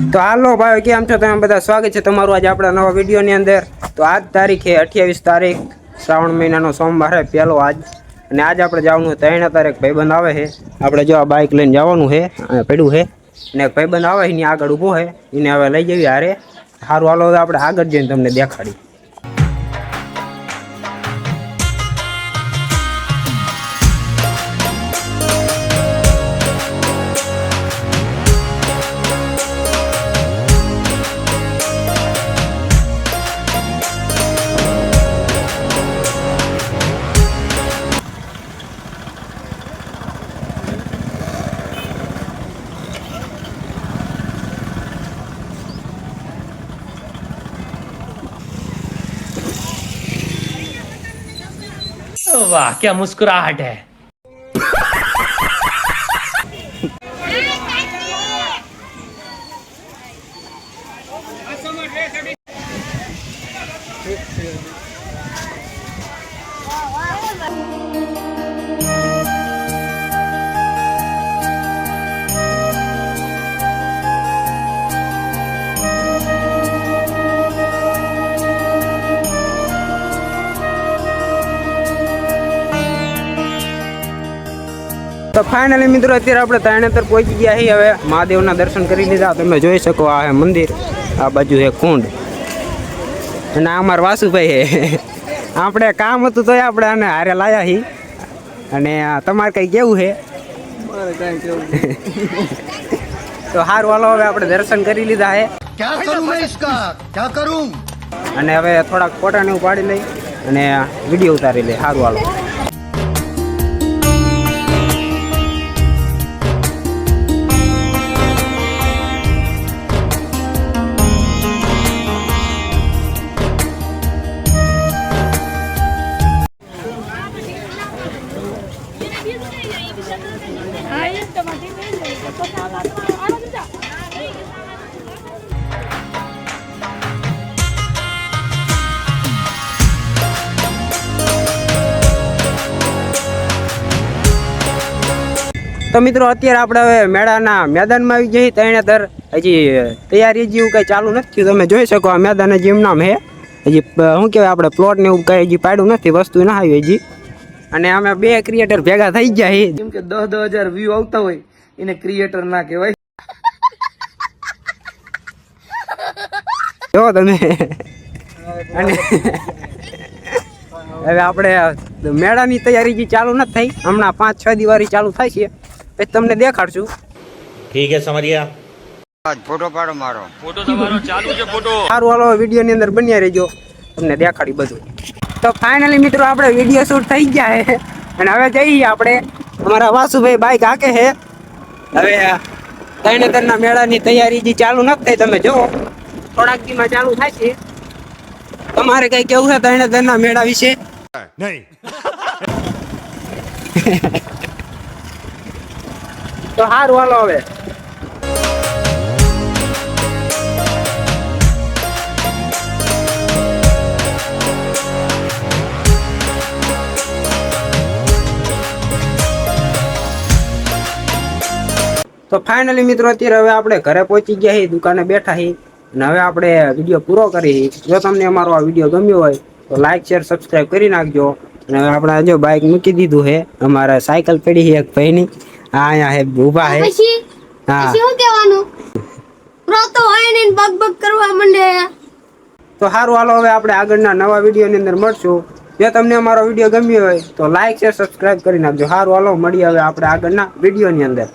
તો હાલો ભાઈ, કેમ છો? તમે બધા સ્વાગત છે તમારું આજે આપણા નવા વિડીયોની અંદર. તો આજ તારીખે અઠ્યાવીસ તારીખ, શ્રાવણ મહિનાનો સોમવાર હે પહેલો આજ. અને આજ આપણે જવાનું ત્રણ તારીખ ભાઈબંધ આવે છે. આપણે જો બાઇક લઈને જવાનું છે અને પડ્યું છે. અને ભાઈબંધ આવે એની આગળ ઊભો છે. એને હવે લઈ જઈએ હારે. સારું હાલો આપણે આગળ જઈને તમને દેખાડી वाह क्या मुस्कुराहट है તો ફાઇનલી મિત્રો અત્યારે આપણે તાણેતર પહોંચી ગયા છીએ. હવે મહાદેવના દર્શન કરી લીધા. તમે જોઈ શકો આ હે મંદિર. આ બાજુ છે કુંડ. અને આ અમારા વાસુભાઈ છે આપણે કામ હતું તોય આપણે આને હારે લાયા છીએ અને તમારે કંઈ કેવું છે તો હારું હાલો હવે આપણે દર્શન કરી લીધા હે. અને હવે થોડાક ફોટા ને ઉપાડી લઈ અને વીડિયો ઉતારી લે. સારું હાલો. તો મિત્રો અત્યારે આપણે હવે મેળાના મેદાનમાં આવી જઈએ તરણેતર હજી તૈયારી જેવું કંઈ ચાલુ નથી તમે જોઈ શકો આ મેદાન હજી નામ હે. હજી શું કહેવાય આપણે પ્લોટ ને એવું કંઈ હજી પાડ્યું નથી વસ્તુ ના આવી હજી. અને અમે બે ક્રિએટર ભેગા થઈ જાય જેમ કે દસ દસ હજાર વ્યૂ આવતા હોય એને ક્રિએટર ના કહેવાય. જો તમે. અને હવે આપણે મેળાની તૈયારી જે ચાલુ નથી થઈ. હમણાં પાંચ છ દિવાળી ચાલુ થાય છે. પછી તમને દેખાડશું. ઠીક હે સમરિયા. ફોટો પાડો મારો. ફોટો તમારો ચાલુ છે ફોટો. સારું હાલો વીડિયો ની અંદર બન્યા રહેજો. તમને દેખાડી બધું. તો ફાઇનલી મિત્રો આપણે વીડિયો શૂટ થઈ ગયા છે. અને હવે જઈએ આપણે. અમારા વાસુભાઈ બાઈક હાકે છે. હવે તરણેતરના મેળાની તૈયારી જે ચાલુ નથી થઈ. તમે જુઓ. થોડાક દીમાં ચાલુ થાય છે. તમારે કઈ કેવું છે તરણેતરના મેળા વિશે? નહીં. તો સારું હાલો હવે. તો ફાઇનલી મિત્રો, અત્યારે હવે આપણે ઘરે પહોંચી ગયા છીએ, દુકાને બેઠા છીએ. અને હવે આપણે વીડિયો પૂરો કરી જો તમને અમારો આ વીડિયો ગમ્યો હોય, તો લાઇક શેર સબસ્ક્રાઇબ કરી નાખજો. અને હવે આપણે જો બાઇક મૂકી દીધું છે. અમારે સાયકલ પડી છે એક ભાઈની. અહીંયા હે ઊભા હે. પછી હા. શું કહેવાનું? રોતો હોય ને બગ બગ કરવા માંડે. તો સારું હાલો હવે આપણે આગળના નવા વિડીયોની અંદર મળશું. જો તમને અમારો વીડિયો ગમ્યો હોય તો લાઈક શેર સબસ્ક્રાઇબ કરી નાખજો. સારું હાલો મળીએ હવે આપણે આગળના વિડીયોની અંદર.